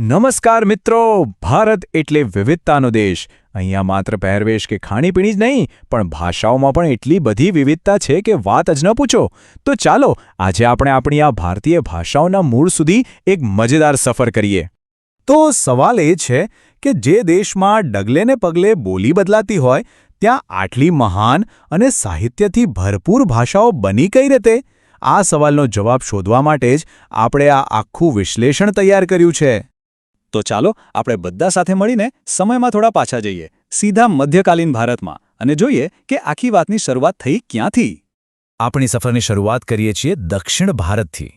નમસ્કાર મિત્રો, ભારત એટલે વિવિધતાનો દેશ. અહીંયા માત્ર પહેરવેશ કે ખાણીપીણી જ નહીં, પણ ભાષાઓમાં પણ એટલી બધી વિવિધતા છે કે વાત જ ન પૂછો. તો ચાલો, આજે આપણે આપણી આ ભારતીય ભાષાઓના મૂળ સુધી એક મજેદાર સફર કરીએ. તો સવાલ એ છે કે જે દેશમાં ડગલેને પગલે બોલી બદલાતી હોય, ત્યાં આટલી મહાન અને સાહિત્યથી ભરપૂર ભાષાઓ બની કઈ રીતે? આ સવાલનો જવાબ શોધવા માટે જ આપણે આ આખું વિશ્લેષણ તૈયાર કર્યું છે. તો ચાલો આપણે બધા સાથે મળીને સમયમાં થોડા પાછા જઈએ સીધા મધ્યકાલીન ભારતમાં. અને જોઈએ કે આખી વાતની શરૂઆત થઈ ક્યાંથી. આપણી સફરની શરૂઆત કરીએ છીએ દક્ષિણ ભારતથી.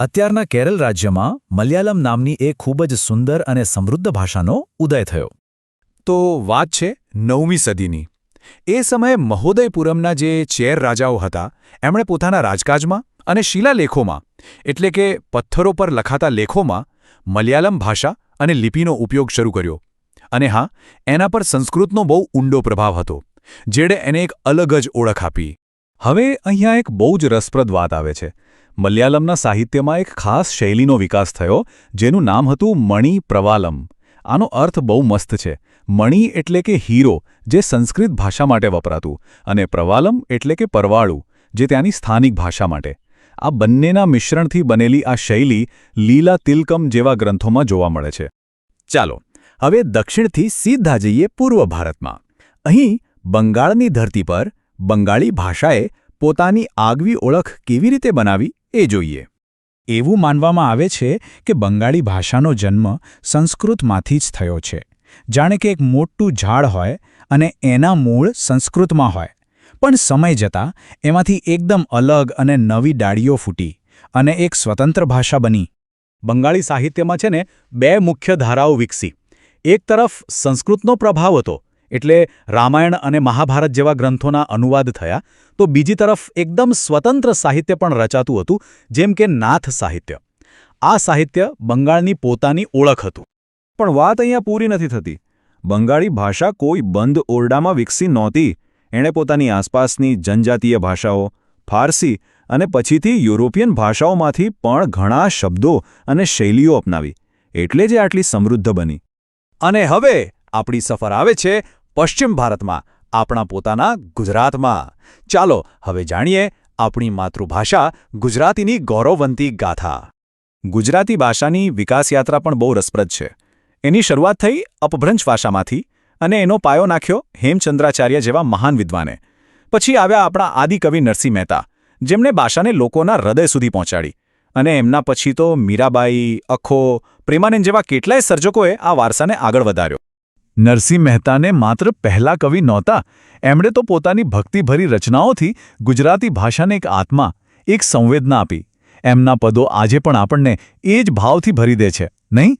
અત્યારના કેરળ રાજ્યમાં મલયાલમ નામની એ ખૂબ જ સુંદર અને સમૃદ્ધ ભાષાનો ઉદય થયો. તો વાત છે નવમી સદીની. એ સમયે મહોદયપુરમના જે ચેર રાજાઓ હતા એમણે પોતાના રાજકાજમાં અને શિલાલેખોમાં એટલે કે પથ્થરો પર લખાતા લેખોમાં મલયાલમ ભાષા અને લિપિનો ઉપયોગ શરૂ કર્યો. અને હા, એના પર સંસ્કૃતનો બહુ ઊંડો પ્રભાવ હતો, જેણે એને એક અલગ જ ઓળખ આપી. હવે અહીંયા એક બહુ જ રસપ્રદ વાત આવે છે. મલયાલમના સાહિત્યમાં એક ખાસ શૈલીનો વિકાસ થયો, જેનું નામ હતું મણિ પ્રવાલમ. આનો અર્થ બહુ મસ્ત છે. મણિ એટલે કે હીરો, જે સંસ્કૃત ભાષા માટે વપરાતું, અને પ્રવાલમ એટલે કે પરવાળું, જે ત્યાંની સ્થાનિક ભાષા માટે. આ બંનેના મિશ્રણથી બનેલી આ શૈલી લીલા તિલકમ જેવા ગ્રંથોમાં જોવા મળે છે. ચાલો, હવે દક્ષિણથી સીધા જઈએ પૂર્વ ભારતમાં. અહીં બંગાળની ધરતી પર બંગાળી ભાષાએ પોતાની આગવી ઓળખ કેવી રીતે બનાવી એ જોઈએ. એવું માનવામાં આવે છે કે બંગાળી ભાષાનો જન્મ સંસ્કૃતમાંથી જ થયો છે. જાણે કે એક મોટું ઝાડ હોય અને એના મૂળ સંસ્કૃતમાં હોય. પણ સમય જતાં એમાંથી એકદમ અલગ અને નવી ડાળીઓ ફૂટી અને એક સ્વતંત્ર ભાષા બની. બંગાળી સાહિત્યમાં છે ને બે મુખ્ય ધારાઓ વિકસી. એક તરફ સંસ્કૃતનો પ્રભાવ હતો, એટલે રામાયણ અને મહાભારત જેવા ગ્રંથોના અનુવાદ થયા, તો બીજી તરફ એકદમ સ્વતંત્ર સાહિત્ય પણ રચાતું હતું, જેમ કે નાથ સાહિત્ય. આ સાહિત્ય બંગાળની પોતાની ઓળખ હતું. પણ વાત અહીંયા પૂરી નથી થતી. બંગાળી ભાષા કોઈ બંધ ઓરડામાં વિકસી નહોતી. એણે પોતાની આસપાસની જનજાતીય ભાષાઓ, ફારસી અને પછીથી યુરોપિયન ભાષાઓમાંથી પણ ઘણા શબ્દો અને શૈલીઓ અપનાવી, એટલે જે આટલી સમૃદ્ધ બની. અને હવે આપણી સફર આવે છે પશ્ચિમ ભારતમાં, આપણા પોતાના ગુજરાતમાં. ચાલો, હવે જાણીએ આપણી માતૃભાષા ગુજરાતીની ગૌરવવંતી ગાથા. ગુજરાતી ભાષાની વિકાસયાત્રા પણ બહુ રસપ્રદ છે. એની શરૂઆત થઈ અપભ્રંશ ભાષામાંથી અને એનો પાયો નાખ્યો હેમચંદ્રાચાર્ય જેવા મહાન વિદ્વાને. પછી આવ્યા આપણા આદિકવિ નરસિંહ મહેતા, જેમણે ભાષાને લોકોના હૃદય સુધી પહોંચાડી. અને એમના પછી તો મીરાબાઈ, અખો, પ્રેમાનંદ જેવા કેટલાય સર્જકોએ આ વારસાને આગળ વધાર્યો. નરસિંહ મહેતાને માત્ર પહેલા કવિ નહોતા, એમણે તો પોતાની ભક્તિભરી રચનાઓથી ગુજરાતી ભાષાને એક આત્મા, એક સંવેદના આપી. એમના પદો આજે પણ આપણને એ જ ભાવથી ભરી દે છે, નહીં?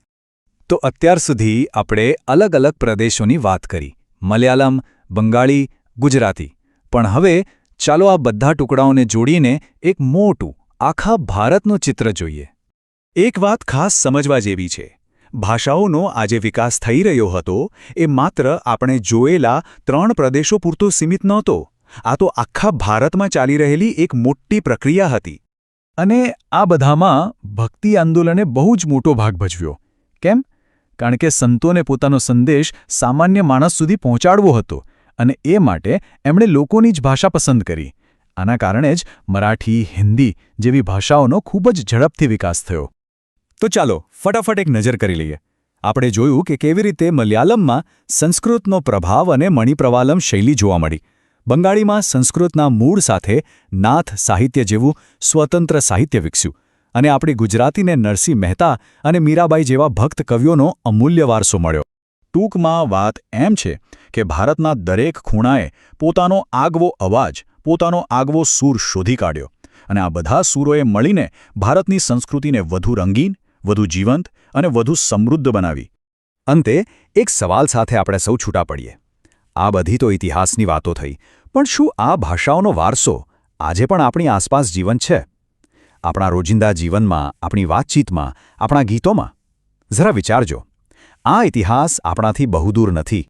તો અત્યાર સુધી આપણે અલગ અલગ પ્રદેશોની વાત કરી. મલયાલમ, બંગાળી, ગુજરાતી. પણ હવે ચાલો આ બધા ટુકડાઓને જોડીને એક મોટું, આખા ભારતનું ચિત્ર જોઈએ. એક વાત ખાસ સમજવા જેવી છે. ભાષાઓનો આજે વિકાસ થઈ રહ્યો હતો, એ માત્ર આપણે જોયેલા ત્રણ પ્રદેશો પૂરતો સીમિત નહોતો. આ તો આખા ભારતમાં ચાલી રહેલી એક મોટી પ્રક્રિયા હતી. અને આ બધામાં ભક્તિ આંદોલને બહુ જ મોટો ભાગ ભજવ્યો. કેમ? કારણ કે સંતોને પોતાનો સંદેશ સામાન્ય માણસ સુધી પહોંચાડવો હતો અને એ માટે એમણે લોકોની જ ભાષા પસંદ કરી. આના કારણે જ મરાઠી, હિન્દી જેવી ભાષાઓનો ખૂબ જ ઝડપથી વિકાસ થયો. તો ચાલો ફટાફટ એક નજર કરી લઈએ. આપણે જોયું કે કેવી રીતે મલયાલમમાં સંસ્કૃતનો પ્રભાવ અને મણિપ્રવાલમ શૈલી જોવા મળી. બંગાળીમાં સંસ્કૃતના મૂળ સાથે નાથ સાહિત્ય જેવું સ્વતંત્ર સાહિત્ય વિકસ્યું. અને આપણી ગુજરાતીને નરસિંહ મહેતા અને મીરાબાઈ જેવા ભક્ત કવિઓનો અમૂલ્ય વારસો મળ્યો. ટૂંકમાં વાત એમ છે કે ભારતના દરેક ખૂણાએ પોતાનો આગવો અવાજ, પોતાનો આગવો સૂર શોધી કાઢ્યો અને આ બધા સૂરોએ મળીને ભારતની સંસ્કૃતિને વધુ રંગીન, વધુ જીવંત અને વધુ સમૃદ્ધ બનાવી. અંતે, એક સવાલ સાથે આપણે સૌ છૂટા પડીએ. આ બધી તો ઇતિહાસની વાતો થઈ, પણ શું આ ભાષાઓનો વારસો આજે પણ આપણી આસપાસ જીવન છે? આપણા રોજિંદા જીવનમાં, આપણી વાતચીતમાં, આપણા ગીતોમાં? જરા વિચારજો. આ ઇતિહાસ આપણાથી બહુ દૂર નથી.